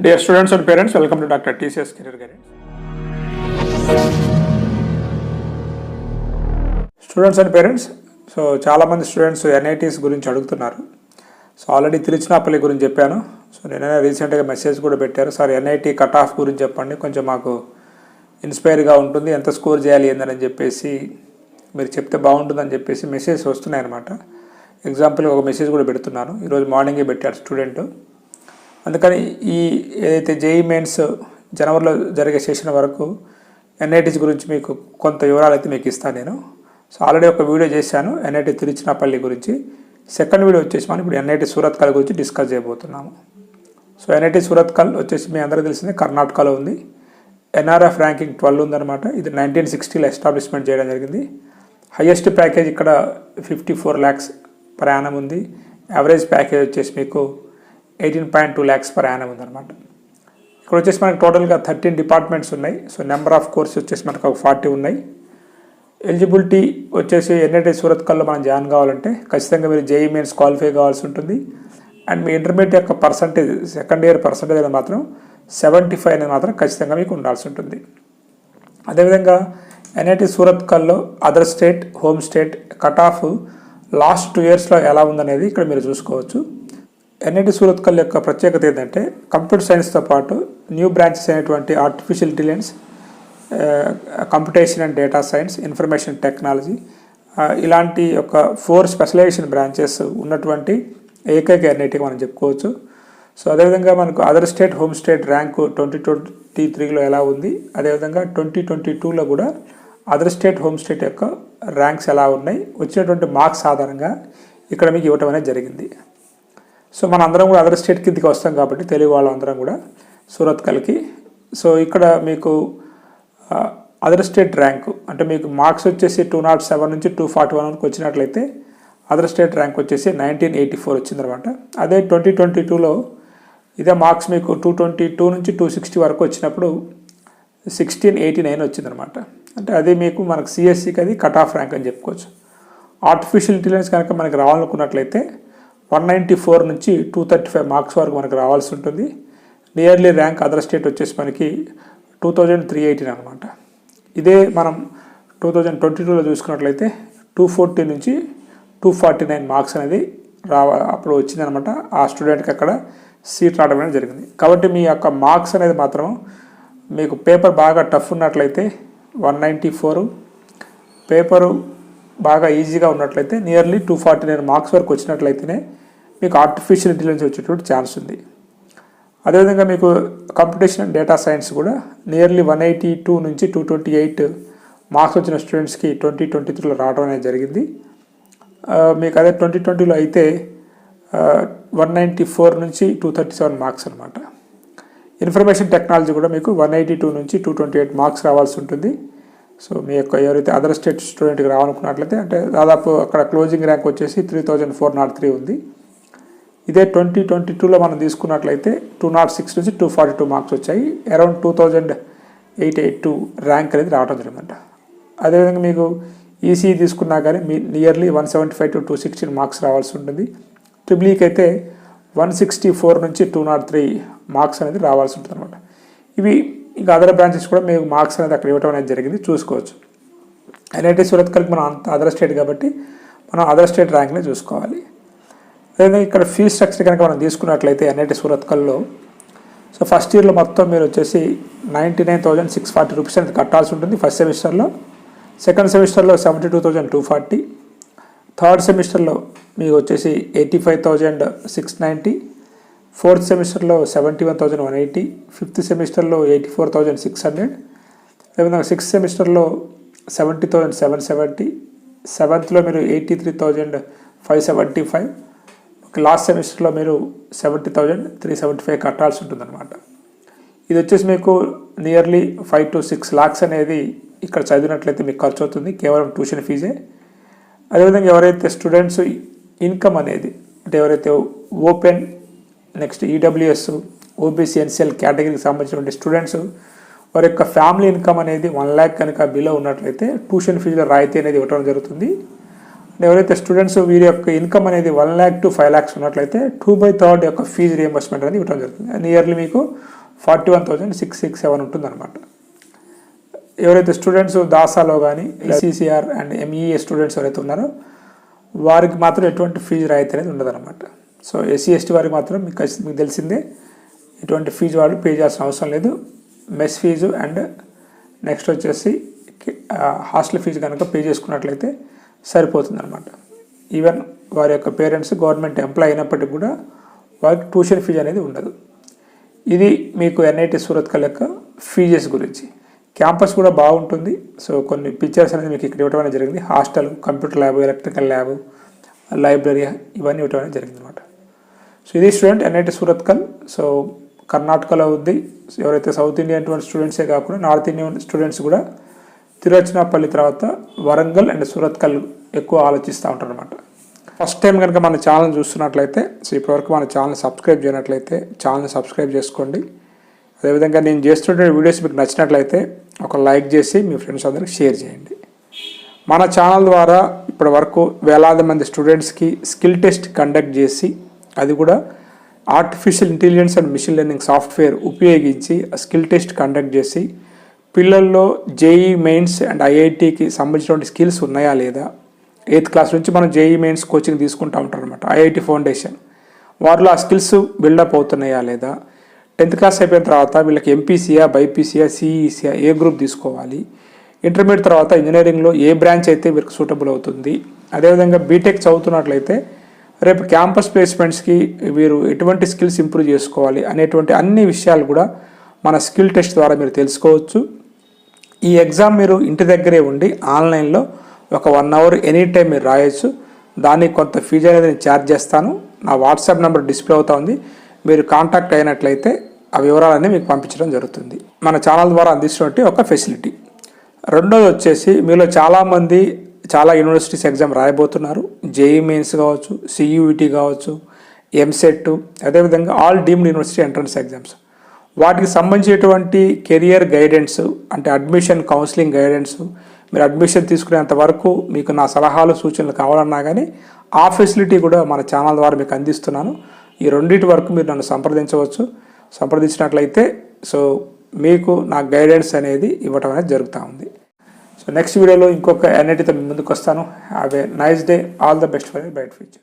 Dear students and parents welcome to doctor TCS career guidance students and parents so చాలామంది students NITs గురించి అడుగుతున్నారు. So already Tiruchirappalli గురించి చెప్పాను. So నేనైనా రీసెంట్గా మెసేజ్ కూడా పెట్టారు. సార్ ఎన్ఐటీ కట్ ఆఫ్ గురించి చెప్పండి. కొంచెం మాకు ఇన్స్పైర్గా ఉంటుంది. ఎంత స్కోర్ చేయాలి ఏందని చెప్పేసి మీరు చెప్తే బాగుంటుందని చెప్పేసి మెసేజ్ వస్తున్నాయి అనమాట ఎగ్జాంపుల్ ఒక మెసేజ్ కూడా పెడుతున్నాను. ఈరోజు మార్నింగే పెట్టాడు స్టూడెంట్ అందుకని ఈ ఏదైతే జేఈ మెయిన్స్ జనవరిలో జరిగే సెషన్ వరకు ఎన్ఐటీస్ గురించి మీకు కొంత వివరాలు అయితే మీకు ఇస్తాను నేను. సో ఆల్రెడీ ఒక వీడియో చేశాను ఎన్ఐటి తిరుచినాపల్లి గురించి. సెకండ్ వీడియో వచ్చేసి మనం ఇప్పుడు ఎన్ఐటి సూరత్కల్ గురించి డిస్కస్ చేయబోతున్నాము. సో ఎన్ఐటి సూరత్కల్ వచ్చేసి మీ అందరికీ తెలిసిందే కర్ణాటకలో ఉంది. ఎన్ఆర్ఎఫ్ ర్యాంకింగ్ ట్వెల్వ్ ఉందన్నమాట. ఇది నైన్టీన్ సిక్స్టీలో ఎస్టాబ్లిష్మెంట్ చేయడం జరిగింది. హయ్యెస్ట్ ప్యాకేజ్ ఇక్కడ ఫిఫ్టీ ఫోర్ ల్యాక్స్ ప్రయాణం ఉంది. యావరేజ్ ప్యాకేజ్ వచ్చేసి మీకు eighteen point two lakhs per annum ఉందన్నమాట. ఇక్కడ వచ్చేసి మనకి టోటల్గా థర్టీన్ డిపార్ట్మెంట్స్ ఉన్నాయి. సో నెంబర్ ఆఫ్ కోర్సెస్ వచ్చేసి మనకు ఒక ఫార్టీ ఉన్నాయి. ఎలిజిబిలిటీ వచ్చేసి ఎన్ఐటి సూరత్కల్లో మనం జాయిన్ కావాలంటే ఖచ్చితంగా మీరు జేఈ మెయిన్స్ క్వాలిఫై కావాల్సి ఉంటుంది. అండ్ మీ ఇంటర్మీడియట్ యొక్క పర్సంటేజ్ సెకండ్ ఇయర్ పర్సంటేజ్ అనేది మాత్రం సెవెంటీ ఫైవ్ అనేది మాత్రం ఖచ్చితంగా మీకు ఉండాల్సి ఉంటుంది. అదేవిధంగా NIT సూరత్కల్లో other state home state cut off last two ఇయర్స్లో ఎలా ఉందనేది ఇక్కడ మీరు చూసుకోవచ్చు. ఎన్ఐటి సూరత్కల్ యొక్క ప్రత్యేకత ఏంటంటే కంప్యూటర్ సైన్స్తో పాటు న్యూ బ్రాంచెస్ అయినటువంటి artificial intelligence computation and data science information technology ఇలాంటి ఒక ఫోర్ స్పెషలైజేషన్ బ్రాంచెస్ ఉన్నటువంటి ఏకైక ఎన్ఐటి మనం చెప్పుకోవచ్చు. సో అదేవిధంగా మనకు other state home state rank twenty twenty త్రీలో ఎలా ఉంది? అదేవిధంగా ట్వంటీ ట్వంటీ టూలో కూడా అదర్ స్టేట్ హోమ్ స్టేట్ యొక్క ర్యాంక్స్ ఎలా ఉన్నాయి? వచ్చినటువంటి మార్క్స్ ఆధారంగా ఇక్కడ మీకు ఇవ్వటం అనేది జరిగింది. సో మనందరం కూడా అదర్ స్టేట్ కిందకి వస్తాం కాబట్టి తెలుగు వాళ్ళందరం కూడా సూరత్ కలికి సో ఇక్కడ మీకు అదర్ స్టేట్ ర్యాంకు అంటే మీకు మార్క్స్ వచ్చేసి టూ నాట్ సెవెన్ నుంచి టూ ఫార్టీ వన్ వరకు వచ్చినట్లయితే అదర్ స్టేట్ ర్యాంక్ వచ్చేసి నైన్టీన్ ఎయిటీ ఫోర్ వచ్చిందనమాట. అదే ట్వంటీ ట్వంటీ టూలో ఇదే మార్క్స్ మీకు టూ ట్వంటీ టూ నుంచి టూ సిక్స్టీ వరకు వచ్చినప్పుడు సిక్స్టీన్ ఎయిటీ నైన్ వచ్చిందనమాట. అంటే అది మీకు మనకు సిఎస్సికి అది కట్ ఆఫ్ ర్యాంక్ అని చెప్పుకోవచ్చు. ఆర్టిఫిషియల్ ఇంటెలిజెన్స్ కనుక మనకి రావాలనుకున్నట్లయితే వన్ నైంటీ ఫోర్ నుంచి టూ థర్టీ ఫైవ్ మార్క్స్ వరకు మనకు రావాల్సి ఉంటుంది. నియర్లీ ర్యాంక్ అదర్ స్టేట్ వచ్చేసి మనకి టూ థౌజండ్ త్రీ ఎయిటీన్ అనమాట ఇదే మనం టూ థౌజండ్ ట్వంటీ టూలో చూసుకున్నట్లయితే టూ ఫోర్టీ నుంచి టూ ఫార్టీ నైన్ మార్క్స్ అనేది రావ అప్పుడు వచ్చిందనమాట ఆ స్టూడెంట్కి అక్కడ సీట్ రావడం అనేది జరిగింది. కాబట్టి మీ యొక్క మార్క్స్ అనేది మాత్రం మీకు పేపర్ బాగా టఫ్ ఉన్నట్లయితే వన్ నైంటీ ఫోర్ పేపరు బాగా ఈజీగా ఉన్నట్లయితే nearly two forty nine marks వరకు వచ్చినట్లయితేనే మీకు ఆర్టిఫిషియల్ ఇంటెలిజెన్స్ వచ్చేటువంటి ఛాన్స్ ఉంది. అదేవిధంగా మీకు కంప్యూటేషన్ అండ్ డేటా సైన్స్ కూడా నియర్లీ వన్ ఎయిటీ టూ నుంచి టూ ట్వంటీ ఎయిట్ మార్క్స్ వచ్చిన స్టూడెంట్స్కి ట్వంటీ ట్వంటీ త్రీలో రావడం అనేది జరిగింది. మీకు అదే ట్వంటీ ట్వంటీలో అయితే వన్ నైంటీ ఫోర్ నుంచి టూ థర్టీ సెవెన్ మార్క్స్ అనమాట ఇన్ఫర్మేషన్ టెక్నాలజీ కూడా మీకు వన్ ఎయిటీ టూ నుంచి టూ ట్వంటీ ఎయిట్ మార్క్స్ రావాల్సి ఉంటుంది. సో మీ యొక్క ఎవరైతే అదర్ స్టేట్ స్టూడెంట్కి రావాలనుకున్నట్లయితే అంటే దాదాపు అక్కడ క్లోజింగ్ ర్యాంక్ వచ్చేసి three thousand four not three ఉంది. ఇదే ట్వంటీ ట్వంటీ టూలో మనం తీసుకున్నట్లయితే టూ నాట్ సిక్స్ నుంచి టూ ఫార్టీ టూ మార్క్స్ వచ్చాయి. Around two thousand eight eight two rank అనేది రావడం జరిగిందంట. అదేవిధంగా మీకు ఈసీ తీసుకున్నా కానీ మీ nearly one seventy five to two sixteen marks రావాల్సి ఉంటుంది. ట్రిబ్లీకి అయితే వన్ సిక్స్టీ ఫోర్ నుంచి టూ నాట్ త్రీ మార్క్స్ అనేది రావాల్సి ఉంటుంది అనమాట ఇవి ఇంకా అదర్ బ్రాంచెస్ కూడా మీకు మార్క్స్ అనేది అక్కడ ఇవ్వడం అనేది జరిగింది. చూసుకోవచ్చు. ఎన్ఐటి సూరత్కల్కి మనం అంత అదర్ స్టేట్ కాబట్టి మనం అదర్ స్టేట్ ర్యాంక్ని చూసుకోవాలి. అదేవిధంగా ఇక్కడ ఫీజ్ స్ట్రక్చర్ కనుక మనం తీసుకున్నట్లయితే ఎన్ఐటి సూరత్కల్లో సో ఫస్ట్ ఇయర్లో మొత్తం మీరు వచ్చేసి ninety nine thousand six forty rupees అనేది కట్టాల్సి ఉంటుంది ఫస్ట్ సెమిస్టర్లో సెకండ్ సెమిస్టర్లో seventy two thousand two forty. Third సెమిస్టర్లో మీకు వచ్చేసి eighty five thousand six ninety. Fourth సెమిస్టర్లో seventy one thousand one eighty. Fifth సెమిస్టర్లో eighty four thousand six hundred. అదేవిధంగా సిక్స్త్ సెమిస్టర్లో సెవెంటీ థౌజండ్ సెవెన్ సెవెంటీ. సెవెంత్లో మీరు eighty three thousand five seventy five. Last సెమిస్టర్లో మీరు seventy thousand three seventy five కట్టాల్సి ఉంటుందన్నమాట. ఇది వచ్చేసి మీకు nearly five to six lakhs అనేది ఇక్కడ చదివినట్లయితే మీకు ఖర్చు అవుతుంది కేవలం ట్యూషన్ ఫీజే. అదేవిధంగా ఎవరైతే స్టూడెంట్స్ ఇన్కమ్ అనేది అంటే ఎవరైతే open next EWS OBC NCL కేటగిరీకి సంబంధించినటువంటి స్టూడెంట్స్ వారి యొక్క ఫ్యామిలీ ఇన్కమ్ అనేది వన్ ల్యాక్ కనుక బిలో ఉన్నట్లయితే ట్యూషన్ ఫీజులో రాయితీ అనేది ఇవ్వడం జరుగుతుంది. ఎవరైతే స్టూడెంట్స్ వీరి యొక్క ఇన్కమ్ అనేది one lakh to five lakhs ఉన్నట్లయితే టూ బై థర్డ్ యొక్క ఫీజు రియంబర్స్మెంట్ అనేది ఇవ్వడం జరుగుతుంది. నియర్లీ మీకు forty one thousand six six seven ఉంటుందన్నమాట. ఎవరైతే స్టూడెంట్స్ దాసాలో కానీ సిసిఆర్ అండ్ ఎంఈఏ స్టూడెంట్స్ ఎవరైతే ఉన్నారో వారికి మాత్రం ఎటువంటి ఫీజు రాయితీ అనేది ఉండదన్నమాట. సో ఎస్సీ ఎస్టీ వారికి మాత్రం మీకు మీకు తెలిసిందే ఎటువంటి ఫీజు వాళ్ళు పే చేయాల్సిన అవసరం లేదు. మెస్ ఫీజు అండ్ నెక్స్ట్ వచ్చేసి హాస్టల్ ఫీజు కనుక పే చేసుకున్నట్లయితే సరిపోతుంది అనమాట ఈవెన్ వారి యొక్క పేరెంట్స్ గవర్నమెంట్ ఎంప్లాయ్ అయినప్పటికీ కూడా వారికి ట్యూషన్ ఫీజు అనేది ఉండదు. ఇది మీకు ఎన్ఐటి సూరత్కల్ యొక్క ఫీజెస్ గురించి. క్యాంపస్ కూడా బాగుంటుంది. సో కొన్ని పిక్చర్స్ అనేది మీకు ఇక్కడ ఇవ్వడం జరిగింది. Hostel computer lab electrical lab library ఇవన్నీ ఇవ్వడం అనేది జరిగింది అనమాట సో ఇది స్టూడెంట్ ఎన్ఐటి సూరత్కల్ సో కర్ణాటకలో ఉంది. ఎవరైతే సౌత్ ఇండియన్ స్టూడెంట్సే కాకుండా నార్త్ ఇండియన్ స్టూడెంట్స్ కూడా తిరువచనాపల్లి తర్వాత వరంగల్ అండ్ సూరత్కల్ ఎక్కువ ఆలోచిస్తూ ఉంటారు అనమాట ఫస్ట్ టైం కనుక మన ఛానల్ చూస్తున్నట్లయితే సో ఇప్పటివరకు మన ఛానల్ సబ్స్క్రైబ్ చేయనట్లయితే ఛానల్ సబ్స్క్రైబ్ చేసుకోండి. అదేవిధంగా నేను చేస్తున్న వీడియోస్ మీకు నచ్చినట్లయితే ఒక లైక్ చేసి మీ ఫ్రెండ్స్ అందరికి షేర్ చేయండి. మన ఛానల్ ద్వారా ఇప్పటి వరకు వేలాది మంది స్టూడెంట్స్కి స్కిల్ టెస్ట్ కండక్ట్ చేసి అది కూడా artificial intelligence and machine learning software ఉపయోగించి స్కిల్ టెస్ట్ కండక్ట్ చేసి పిల్లల్లో జేఈ మెయిన్స్ అండ్ ఐఐటికి సంబంధించినటువంటి స్కిల్స్ ఉన్నాయా లేదా? ఎయిత్ క్లాస్ నుంచి మనం జేఈ మెయిన్స్ కోచింగ్ తీసుకుంటూ ఉంటాం అనమాట ఐఐటి ఫౌండేషన్. వారిలో ఆ స్కిల్స్ బిల్డప్ అవుతున్నాయా లేదా? టెన్త్ క్లాస్ అయిపోయిన తర్వాత వీళ్ళకి ఎంపీసీయా బైపీసీయా సిఈసీయా ఏ గ్రూప్ తీసుకోవాలి? ఇంటర్మీడియట్ తర్వాత ఇంజనీరింగ్లో ఏ బ్రాంచ్ అయితే వీరికి సూటబుల్ అవుతుంది? అదేవిధంగా బీటెక్ చదువుతున్నట్లయితే రేపు క్యాంపస్ ప్లేస్మెంట్స్కి వీరు ఎటువంటి స్కిల్స్ ఇంప్రూవ్ చేసుకోవాలి అనేటువంటి అన్ని విషయాలు కూడా మన స్కిల్ టెస్ట్ ద్వారా మీరు తెలుసుకోవచ్చు. ఈ ఎగ్జామ్ మీరు ఇంటి దగ్గరే ఉండి ఆన్లైన్లో ఒక వన్ అవర్ ఎనీ టైం మీరు రాయొచ్చు. దానికి కొంత ఫీజు అనేది నేను ఛార్జ్ చేస్తాను. నా వాట్సాప్ నెంబర్ డిస్ప్లే అవుతా ఉంది. మీరు కాంటాక్ట్ అయినట్లయితే ఆ వివరాలన్నీ మీకు పంపించడం జరుగుతుంది. మన ఛానల్ ద్వారా అందిస్తున్నట్టు ఒక ఫెసిలిటీ. రెండోది వచ్చేసి మీలో చాలామంది చాలా యూనివర్సిటీస్ ఎగ్జామ్ రాయబోతున్నారు. జేఈ మెయిన్స్ కావచ్చు సియూఈటీ కావచ్చు ఎంసెట్ అదేవిధంగా all deemed university entrance exams. వాటికి సంబంధించినటువంటి కెరియర్ గైడెన్స్ అంటే అడ్మిషన్ కౌన్సిలింగ్ గైడెన్స్ మీరు అడ్మిషన్ తీసుకునేంత వరకు మీకు నా సలహాలు సూచనలు కావాలన్నా కానీ ఆ ఫెసిలిటీ కూడా మన ఛానల్ ద్వారా మీకు అందిస్తున్నాను. ఈ రెండింటి వరకు మీరు నన్ను సంప్రదించవచ్చు. సంప్రదించినట్లయితే సో మీకు నా గైడెన్స్ అనేది ఇవ్వటం అనేది జరుగుతూ ఉంది. సో నెక్స్ట్ వీడియోలో ఇంకొక ఎన్ఐటీతో ముందుకు వస్తాను. Have a nice day all the best for bright future